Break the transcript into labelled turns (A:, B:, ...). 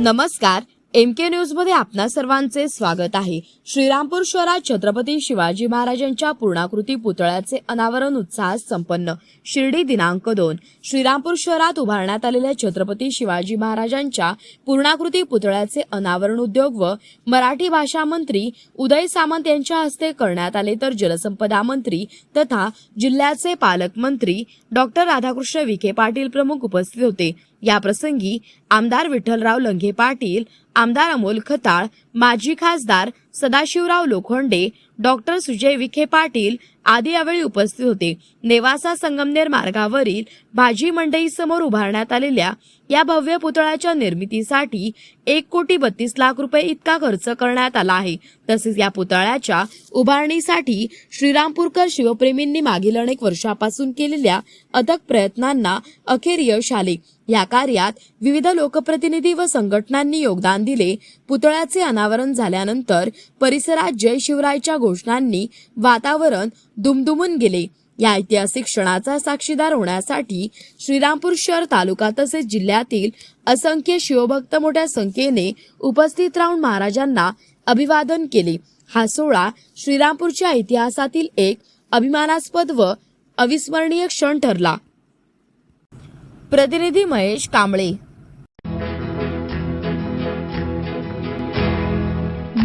A: नमस्कार एम के न्यूजमध्ये आपणा सर्वांचे स्वागत आहे. श्रीरामपूर शहरात छत्रपती शिवाजी महाराजांच्या पूर्णाकृती पुतळ्याचे अनावरण उत्साहात संपन्न. शिर्डी दिनांक दोन. श्रीरामपूर शहरात उभारण्यात आलेल्या छत्रपती शिवाजी महाराजांच्या पूर्णाकृती पुतळ्याचे अनावरण उद्योग व मराठी भाषा मंत्री उदय सामंत यांच्या हस्ते करण्यात आले तर जलसंपदा मंत्री तथा जिल्ह्याचे पालकमंत्री डॉक्टर राधाकृष्ण विखे पाटील प्रमुख उपस्थित होते. या प्रसंगी आमदार विठ्ठलराव लंघे पाटील आमदार अमोल खताळ माजी खासदार सदाशिवराव लोखंडे डॉक्टर सुजय विखे पाटील आदी यावेळी उपस्थित होते. नेवासा संगमनेर मार्गावरील भाजी मंडईसमोर उभारण्यात आलेल्या या भव्य पुतळ्याच्या निर्मितीसाठी एक कोटी बत्तीस लाख रुपये इतका खर्च करण्यात आला आहे. तसेच या पुतळ्याच्या उभारणीसाठी श्रीरामपूरकर शिवप्रेमींनी मागील अनेक वर्षापासून केलेल्या अथक प्रयत्नांना अखेर यश आले. या कार्यात विविध लोकप्रतिनिधी व संघटनांनी योगदान दिले. पुतळ्याचे अनावरण झाल्यानंतर परिसरात जय शिवरायच्या घोषणांनी वातावरण दुमदुमून गेले. या ऐतिहासिक क्षणाचा साक्षीदार होण्यासाठी श्रीरामपूर शहर तालुका तसेच जिल्ह्यातील असंख्य शिवभक्त मोठ्या संख्येने उपस्थित राहून महाराजांना अभिवादन केले. हा सोहळा श्रीरामपूरच्या इतिहासातील एक अभिमानास्पद व अविस्मरणीय क्षण ठरला. प्रतिनिधी महेश कांबळे